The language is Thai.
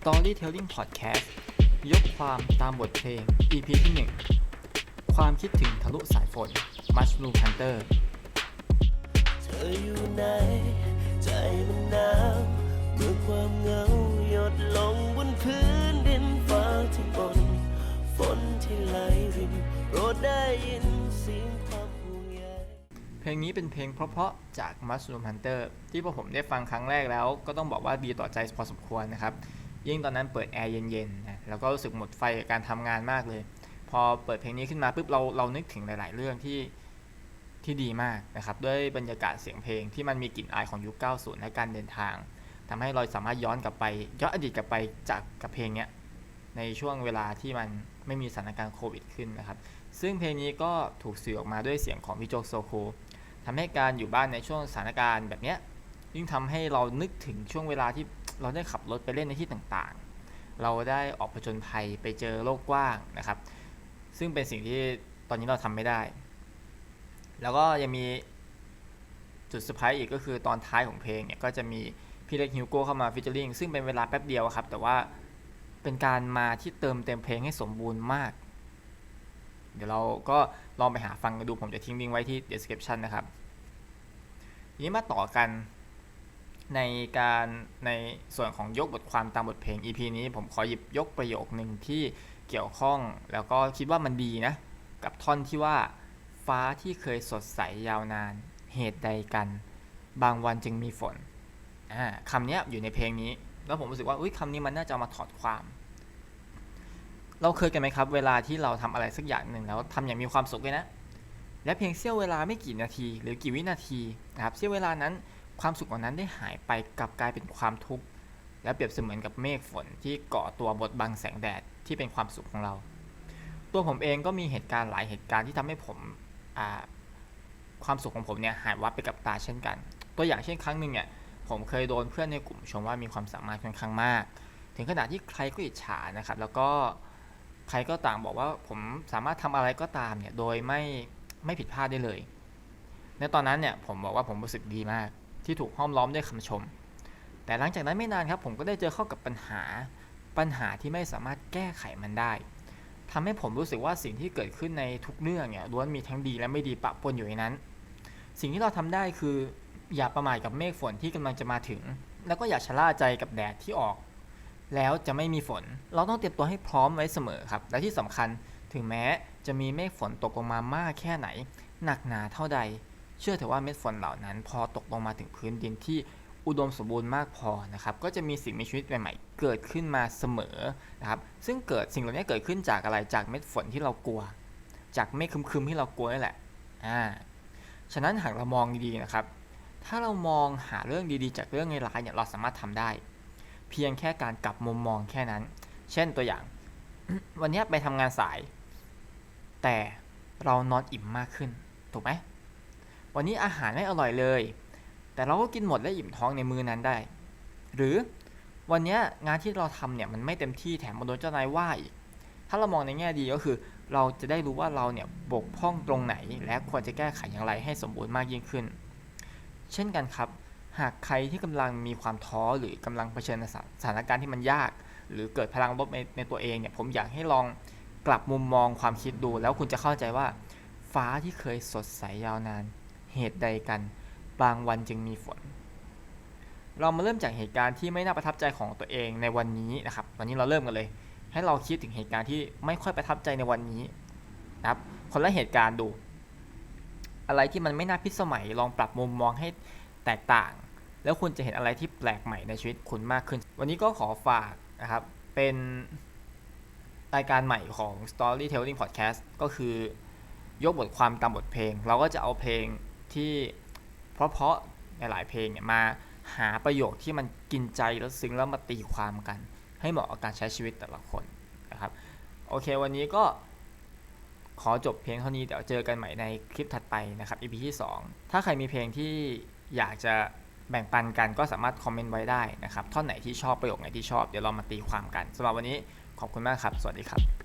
Storytelling Podcast ยกความตามบทเพลง EP ที่ 1 ความคิดถึงทะลุสายฝน Mushroom Hunter เธออยู่ไหนใจมันหนาวเมื่อความเหงาหยดลงบนพื้นดินฟ้าที่บนฝนที่ไหลรินโปรดได้ยินเสียงความห่วงใยเพลงนี้เป็นเพลงเพราะๆจาก Mushroom Hunter ที่พอผมได้ฟังครั้งแรกแล้วก็ต้องบอกว่าดีต่อใจพอสมควรนะครับ ยิ่งตอนนั้นเปิดแอร์เย็นๆนะแล้วก็รู้สึกหมดไฟกับการทำงานมากเลย พอเปิดเพลงนี้ขึ้นมาปุ๊บเราเรานึกถึงหลาย ๆ เรื่องที่ที่ดีมากนะครับ ด้วยบรรยากาศเสียงเพลงที่มันมีกลิ่นอายของยุค 90 และการเดินทางทำให้เราสามารถย้อนกลับไปย้อนอดีตกลับไปจากกับเพลงเนี้ยในช่วงเวลาที่มันไม่มีสถานการณ์โควิดขึ้นนะครับ ซึ่งเพลงนี้ก็ถูกสื่อออกมาด้วยเสียงของพี่โจโซโคทำให้การอยู่บ้านในช่วงสถานการณ์แบบเนี้ยยิ่งทำให้เรานึกถึงช่วงเวลาที่ เราได้ขับรถไปเล่นในที่ต่างๆ เราได้ออกผจญภัยไปเจอโลกกว้างนะครับ ซึ่งเป็นสิ่งที่ตอนนี้เราทำไม่ได้ แล้วก็ยังมีจุดเซอร์ไพรส์อีกก็คือตอนท้ายของเพลงเนี่ยก็จะมีพี่เล็กฮิวโก้เข้ามาฟิชเชอริงซึ่งเป็นเวลาแป๊บเดียวครับ แต่ว่าเป็นการมาที่เติมเต็มเพลงให้สมบูรณ์มาก เดี๋ยวเราก็ลองไปหาฟังกันดูผมจะทิ้งลิงก์ไว้ที่ description นะครับทีนี้มาต่อกัน ในการในส่วนของยกบทความตามบทเพลง EP นี้ผมขอหยิบยกประโยคหนึ่งที่เกี่ยวข้อง แล้วก็คิดว่ามันดีนะ กับท่อนที่ว่า ฟ้าที่เคยสดใสยาวนาน เหตุใดกัน บางวันจึงมีฝนอ่าคำนี้อยู่ในเพลงนี้ แล้วผมรู้สึกว่าอุ้ยคำนี้มันน่าจะามาถอดความ เราเคยกันไหมครับ เวลาที่เราทำอะไรสักอย่างหนึ่งแล้วทำอย่างมีความสุขเลยนะและเพียงเสี้ยวเวลาไม่กี่นาที หรือกี่วินาทีนะครับเสี้ยวเวลานั้น ความสุขของนั้นได้หายไปกลับกลายเป็นความทุกข์และเปรียบเสมือนกับเมฆฝนที่เกาะตัวบดบังแสงแดดที่เป็นความสุขของเรา ตัวผมเองก็มีเหตุการณ์หลายเหตุการณ์ที่ทำให้ผมความสุขของผมเนี่ยหายวับไปกับตาเช่นกัน ตัวอย่างเช่นครั้งหนึ่งเนี่ยผมเคยโดนเพื่อนในกลุ่มชมว่ามีความสามารถค่อนข้างมาก ถึงขนาดที่ใครก็อิจฉานะครับ แล้วก็ใครก็ต่างบอกว่าผมสามารถทำอะไรก็ตามเนี่ยโดยไม่ไม่ผิดพลาดได้เลย ในตอนนั้นเนี่ยผมบอกว่าผมรู้สึกดีมาก ที่ถูกห้อมล้อมด้วยคำชม แต่หลังจากนั้นไม่นานครับผมก็ได้เจอเข้ากับปัญหา ปัญหาที่ไม่สามารถแก้ไขมันได้ทำให้ผมรู้สึกว่าสิ่งที่เกิดขึ้นในทุกเรื่องเนี่ยล้วนมีทั้งดีและไม่ดีปะปนอยู่ในนั้น สิ่งที่เราทำได้คือ อย่าประมาทกับเมฆฝนที่กำลังจะมาถึง แล้วก็อย่าชะล่าใจกับแดดที่ออก แล้วจะไม่มีฝน เราต้องเตรียมตัวให้พร้อมไว้เสมอครับ และที่สำคัญถึงแม้จะมีเมฆฝนตกลงมามากแค่ไหน หนักหนาเท่าใด เชื่อเถอะว่าเม็ดฝนเหล่านั้น พอตกลงมาถึงพื้นดินที่อุดมสมบูรณ์มากพอนะครับ ก็จะมีสิ่งมีชีวิตใหม่ๆ เกิดขึ้นมาเสมอนะครับ ซึ่งเกิดสิ่งเหล่านี้เกิดขึ้นจากอะไร จากเม็ดฝนที่เรากลัว จากเมฆคึมๆที่เรากลัวนี่แหละ อ่า ฉะนั้นหากเรามองดีๆนะครับ ถ้าเรามองหาเรื่องดีๆ จากเรื่องร้ายเนี่ย เราสามารถทำได้ เพียงแค่การกลับมุมมองแค่นั้น เช่นตัวอย่าง วันนี้ไปทำงานสาย แต่เรานอนอิ่มมากขึ้น ถูกไหม วันนี้อาหารไม่อร่อยเลย แต่เราก็กินหมดและอิ่มท้องในมือนั้นได้ หรือวันนี้งานที่เราทำเนี่ยมันไม่เต็มที่แถมมาโดนเจ้านายว่าอีกถ้าเรามองในแง่ดีก็คือ เราจะได้รู้ว่าเราเนี่ยบกพร่องตรงไหน และควรจะแก้ไขอย่างไรให้สมบูรณ์มากยิ่งขึ้น เช่นกันครับ หากใครที่กำลังมีความท้อหรือกำลังเผชิญสถานการณ์ที่มันยาก หรือเกิดพลังลบในในตัวเองเนี่ยผมอยากให้ลองกลับมุมมองความคิดดู แล้วคุณจะเข้าใจว่าฟ้าที่เคยสดใสยาวนาน เหตุใดกัน บางวันจึงมีฝน เรามาเริ่มจากเหตุการณ์ที่ไม่น่าประทับใจของตัวเองในวันนี้นะครับ วันนี้เราเริ่มกันเลย ให้เราคิดถึงเหตุการณ์ที่ไม่ค่อยประทับใจในวันนี้นะครับ คนละเหตุการณ์ดู อะไรที่มันไม่น่าพิสมัยลองปรับมุมมองให้แตกต่าง แล้วคุณจะเห็นอะไรที่แปลกใหม่ในชีวิตคุณมากขึ้น วันนี้ก็ขอฝากนะครับ เป็นรายการใหม่ของ Storytelling Podcast ก็คือยกบทความตามบทเพลง เราก็จะเอาเพลง ที่เพราะๆในหลายเพลงเนี่ยมาหาประโยคที่มันกินใจแล้วซึ้งแล้วมาตีความกัน ให้เหมาะกับการใช้ชีวิตแต่ละคนนะครับโอเควันนี้ก็ขอจบเพียงเท่านี้เดี๋ยวเจอกันใหม่ในคลิปถัดไปนะครับ EP ที่ 2 ถ้าใครมีเพลงที่อยากจะแบ่งปันกันก็สามารถคอมเมนต์ไว้ได้นะครับท่อนไหนที่ชอบประโยคไหนที่ชอบเดี๋ยวเรามาตีความกันสำหรับวันนี้ขอบคุณมากครับ สวัสดีครับ